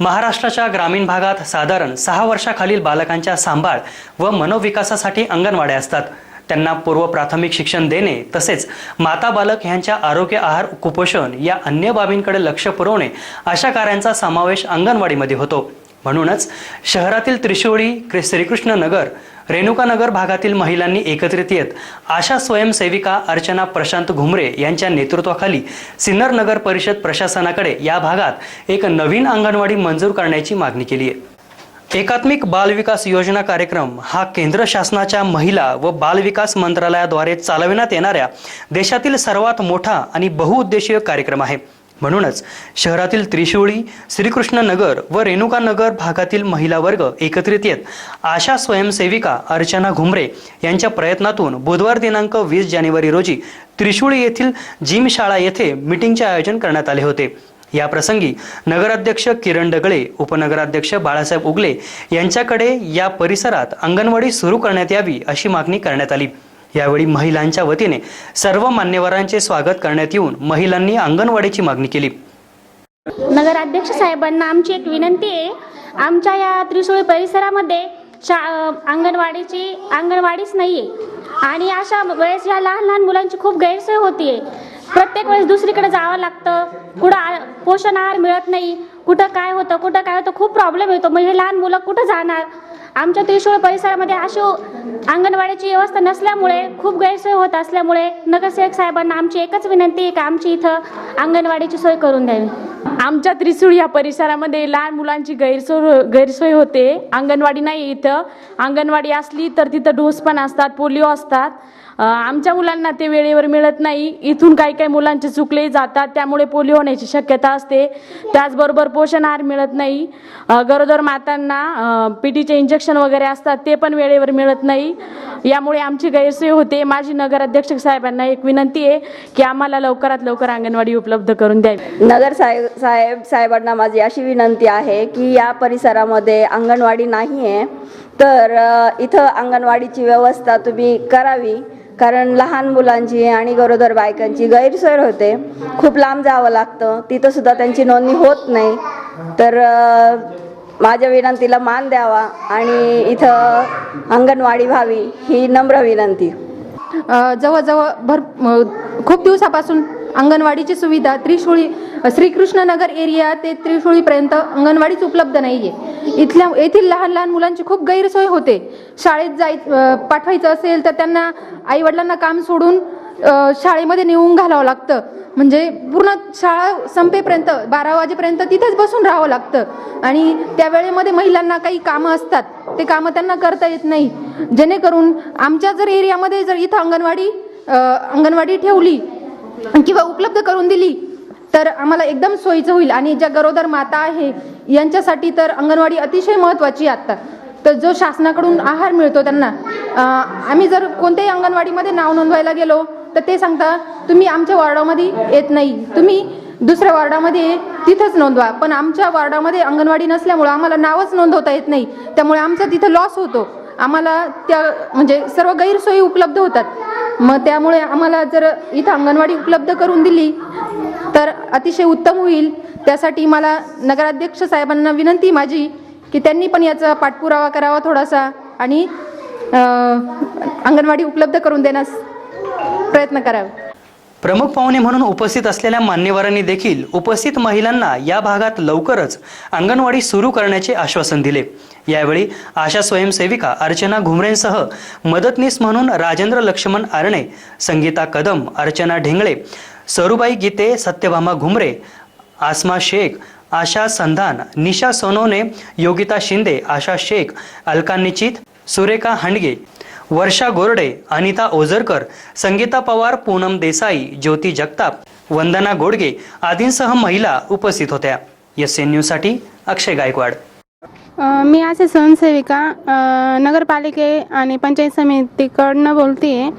महाराष्ट्राच्या ग्रामीण भागात साधारण सहा वर्षाखालील बालकांच्या सांभाळ व मनोविकासासाठी अंगणवाड्या असतात. त्यांना पूर्व प्राथमिक शिक्षण देणे तसेच माता बालक यांच्या आरोग्य आहार कुपोषण या अन्य बाबींकडे लक्ष पुरवणे अशा कार्यांचा समावेश अंगणवाडीमध्ये होतो. म्हणूनच शहरातील त्रिशूळी श्रीकृष्णनगर रेणुकानगर भागातील महिलांनी एकत्रित येत आशा स्वयंसेविका अर्चना प्रशांत घुमरे यांच्या नेतृत्वाखाली सिन्नर नगर परिषद प्रशासनाकडे या भागात एक नवीन अंगणवाडी मंजूर करण्याची मागणी केली आहे. एकात्मिक बालविकास योजना कार्यक्रम हा केंद्र शासनाच्या महिला व बालविकास मंत्रालयाद्वारे चालविण्यात येणाऱ्या देशातील सर्वात मोठा आणि बहुउद्देशीय कार्यक्रम आहे. म्हणूनच शहरातील त्रिशूळी श्रीकृष्ण नगर व रेणुका नगर भागातील महिला वर्ग एकत्रित येत. आशा स्वयंसेविका अर्चना घुमरे यांच्या प्रयत्नातून बुधवार दिनांक वीस जानेवारी रोजी त्रिशुळी येथील जिम शाळा येथे मीटिंगचे आयोजन करण्यात आले होते. या प्रसंगी नगराध्यक्ष किरण डगळे उपनगराध्यक्ष बाळासाहेब उगले यांच्याकडे या परिसरात अंगणवाडी सुरू करण्यात यावी अशी मागणी करण्यात आली. यावेळी महिलांच्या वतीने सर्व मान्यवरांचे स्वागत करण्यात येऊन महिलांनी अंगणवाडीची मागणी केली. नगराध्यक्ष साहेबांना आमची एक विनंती आहे. आमच्या या त्रिशूळ परिसरामध्ये शा अंगणवाडीची अंगणवाडीच नाही आहे आणि अशा वेळेस या लहान लहान मुलांची खूप गैरसोय होतीये. प्रत्येक वेळेस दुसरीकडे जावं लागतं. कुठं आ- पोषण आहार मिळत नाही. कुठं काय होतं कुठं काय होतं खूप प्रॉब्लेम येतो. मग हे लहान मुलं कुठं जाणार? आमच्या त्रिशूळ परिसरामध्ये अशी अंगणवाडीची व्यवस्था नसल्यामुळे खूप गैरसोय होत असल्यामुळे नगरसेवक साहेबांना आमची एकच विनंती आहे की आमची इथं अंगणवाडीची सोय करून द्यावी. आमच्या त्रिसूळ या परिसरामध्ये लहान मुलांची गैरसोय गैरसोय होते. अंगणवाडी नाही इथं. अंगणवाडी असली तर तिथं डोस पण असतात पोलिओ असतात. आमच्या मुलांना ते वेळेवर मिळत नाही. इथून काही काही मुलांचे चुकले जातात त्यामुळे पोलिओ होण्याची शक्यता असते. त्याचबरोबर पोषण आहार मिळत नाही. गरोदर मातांना पी टीचे इंजेक्शन वगैरे असतात ते पण वेळेवर मिळत नाही. यामुळे आमची गैरसोय होते. माझी नगराध्यक्ष साहेबांना एक विनंती आहे की आम्हाला लवकरात लवकर अंगणवाडी उपलब्ध करून द्यावी. नगर साहेब साहेब साहेबांना माझी अशी विनंती आहे की या परिसरामध्ये अंगणवाडी नाही आहे तर इथं अंगणवाडीची व्यवस्था तुम्ही करावी. कारण लहान मुलांची आणि गरोदर बायकांची गैरसोय होते. खूप लांब जावं लागतं. तिथं सुद्धा त्यांची नोंदणी होत नाही. तर माझ्या विनंतीला मान द्यावा आणि इथं अंगणवाडी व्हावी ही नम्र विनंती. जवळजवळ भर खूप दिवसापासून अंगणवाडीची सुविधा त्रिशूळी श्रीकृष्णनगर एरिया ते त्रिशूळीपर्यंत अंगणवाडीच उपलब्ध नाही आहे इथल्या येथील लहान लहान मुलांची खूप गैरसोय होते. शाळेत जाय पाठवायचं असेल तर त्यांना आईवडिलांना काम सोडून शाळेमध्ये नेऊन घालावं लागतं. म्हणजे पूर्ण शाळा संपेपर्यंत बारा वाजेपर्यंत तिथेच बसून राहावं लागतं. आणि त्या वेळेमध्ये महिलांना काही कामं असतात. ते कामं त्यांना करता येत नाही. जेणेकरून आमच्या जर एरियामध्ये जर इथं अंगणवाडी अंगणवाडी ठेवली किंवा उपलब्ध करून दिली तर आम्हाला एकदम सोयीचं होईल. आणि ज्या गरोदर माता आहे यांच्यासाठी तर अंगणवाडी अतिशय महत्त्वाची आहे आत्ता तर जो शासनाकडून आहार मिळतो त्यांना आम्ही जर कोणत्याही अंगणवाडीमध्ये नाव नोंदवायला गेलो तर ते सांगता तुम्ही आमच्या वॉर्डामध्ये येत नाही. तुम्ही दुसऱ्या वॉर्डामध्ये तिथंच नोंदवा. पण आमच्या वॉर्डामध्ये अंगणवाडी नसल्यामुळं आम्हाला नावच नोंदवता येत नाही. त्यामुळे आमचा तिथं लॉस होतो. आम्हाला त्या म्हणजे सर्व गैरसोयी उपलब्ध होतात. मग त्यामुळे आम्हाला जर इथं अंगणवाडी उपलब्ध करून दिली तर अतिशय उत्तम होईल. त्यासाठी मला नगराध्यक्ष साहेबांना विनंती माझी की त्यांनी पण याचा पाठपुरावा करावा थोडासा आणि अंगणवाडी उपलब्ध करून देण्यास प्रयत्न करावा. प्रमुख पाहुणे म्हणून उपस्थित असलेल्या मान्यवरांनी देखील उपस्थित महिलांना या भागात लवकरच अंगणवाडी सुरू करण्याचे आश्वासन दिले. यावेळी आशा स्वयंसेविका अर्चना घुमरेंसह मदतनीस म्हणून राजेंद्र लक्ष्मण आरणे संगीता कदम अर्चना ढेंगळे सरुबाई गीते सत्यभामा घुमरे आसमा शेख आशा संधान निशा सोनोने योगिता शिंदे आशा शेख अलका निचित सुरेखा हांडगे वर्षा गोरडे अनिता ओझरकर संगीता पवार पूनम देसाई ज्योती जगताप वंदना गोडगे आदींसह महिला उपस्थित होत्या. एस एन न्यूजसाठी अक्षय गायकवाड. मी असे स्वयंसेविका नगरपालिके आणि पंचायत समितीकडनं बोलते आहे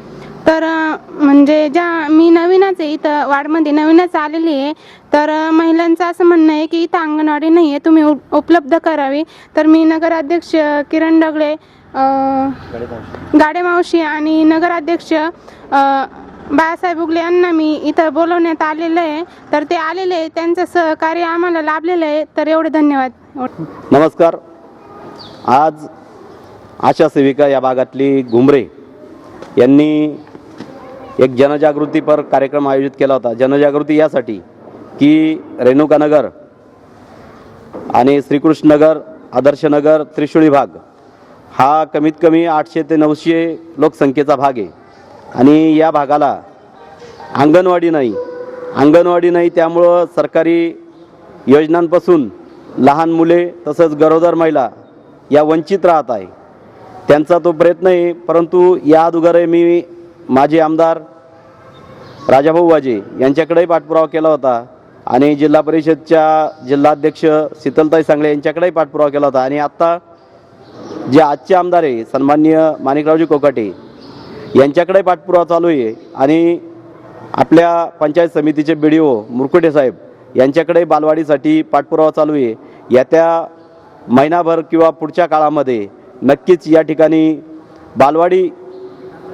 तर म्हणजे ज्या मी नवीनच आहे इथं वार्डमध्ये नवीनच आलेली आहे तर महिलांचं असं म्हणणं आहे की इथं अंगणवाडी नाही आहे तुम्ही उप- उपलब्ध करावी. तर मी नगराध्यक्ष किरण डगळे गाडेमावशी गाडे मावशी आणि नगराध्यक्ष बाळासाहेब उगले यांना मी इथं बोलवण्यात आलेलं आहे. तर ते आलेले आहे त्यांचं सहकार्य आम्हाला लाभलेलं आहे. तर एवढे धन्यवाद. नमस्कार. आज आशा सेविका या भागातली घुमरे यांनी एक जनजागृतीपर कार्यक्रम आयोजित केला होता. जनजागृती यासाठी की रेणुकानगर आणि श्रीकृष्णनगर आदर्शनगर त्रिशुळी भाग हा कमीत कमी आठशे ते नऊशे लोकसंख्येचा भाग आहे. आणि या भागाला अंगणवाडी नाही. अंगणवाडी नाही त्यामुळं सरकारी योजनांपासून लहान मुले तसंच गरोदर महिला या वंचित राहत आहे. त्यांचा तो प्रयत्न आहे परंतु या अदुगारे मी माजी आमदार राजाभाऊ वाजे यांच्याकडेही पाठपुरावा केला होता. आणि जिल्हा परिषदच्या जिल्हाध्यक्ष शीतलताई सांगळे यांच्याकडेही पाठपुरावा केला होता. आणि आत्ता जे आजचे आमदार आहे सन्माननीय माणिकरावजी कोकाटे यांच्याकडे पाठपुरावा चालू आहे. आणि आपल्या पंचायत समितीचे बी डी ओ मुरकुटे साहेब यांच्याकडे बालवाडीसाठी पाठपुरावा चालू आहे. येत्या महिनाभर किंवा पुढच्या काळामध्ये नक्कीच या ठिकाणी बालवाडी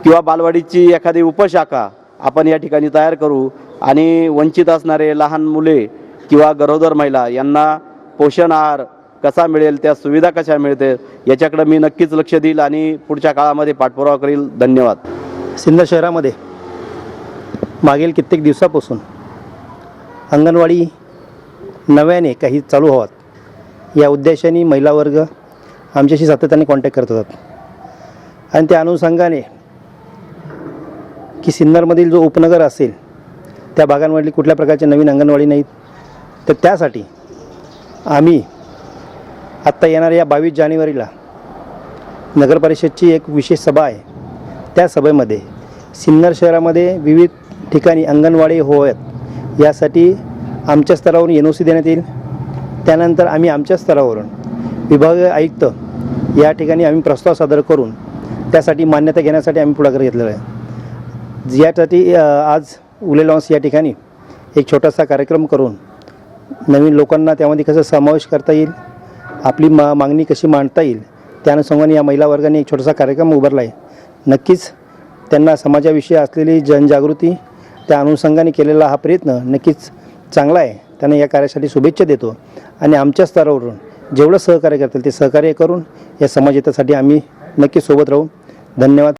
किंवा बालवाडीची एखादी उपशाखा आपण या ठिकाणी तयार करू. आणि वंचित असणारे लहान मुले किंवा गरोदर महिला यांना पोषण आहार कसा मिळेल त्या सुविधा कशा मिळते याच्याकडे मी नक्कीच लक्ष देईल आणि पुढच्या काळामध्ये पाठपुरावा करील. धन्यवाद. सिंध शहरामध्ये मागील कित्येक दिवसापासून अंगणवाडी नव्याने काही चालू व्हावात या उद्देशाने महिला वर्ग आमच्याशी सातत्याने कॉन्टॅक्ट करत होतात. आणि त्या अनुषंगाने की सिन्नरमधील जो उपनगर असेल त्या भागांमधली कुठल्या प्रकारचे नवीन अंगणवाडी नाहीत. तर त्यासाठी आम्ही आत्ता येणाऱ्या या बावीस जानेवारीला नगरपरिषदची एक विशेष सभा आहे. त्या सभेमध्ये सिन्नर शहरामध्ये विविध ठिकाणी अंगणवाडी होत. यासाठी आमच्या स्तरावरून एन ओ सी देण्यात येईल. त्यानंतर आम्ही आमच्या स्तरावरून विभागीय आयुक्त या ठिकाणी आम्ही प्रस्ताव सादर करून त्यासाठी मान्यता घेण्यासाठी आम्ही पुढाकार घेतलेला आहे. यासाठी आज उले लॉन्स या ठिकाणी एक छोटासा कार्यक्रम करून नवीन लोकांना त्यामध्ये कसं समावेश करता येईल आपली मा मागणी कशी मांडता येईल त्या अनुषंगाने या महिला वर्गाने एक छोटासा कार्यक्रम उभारला आहे नक्कीच त्यांना समाजाविषयी असलेली जनजागृती त्या अनुषंगाने केलेला हा प्रयत्न नक्कीच चांगला आहे. त्यांना या कार्यासाठी शुभेच्छा देतो आणि आमच्या स्तरावरून जेवढं सहकार्य करतील ते सहकार्य करून या समाजहितासाठी आम्ही नक्की सोबत राहू. धन्यवाद.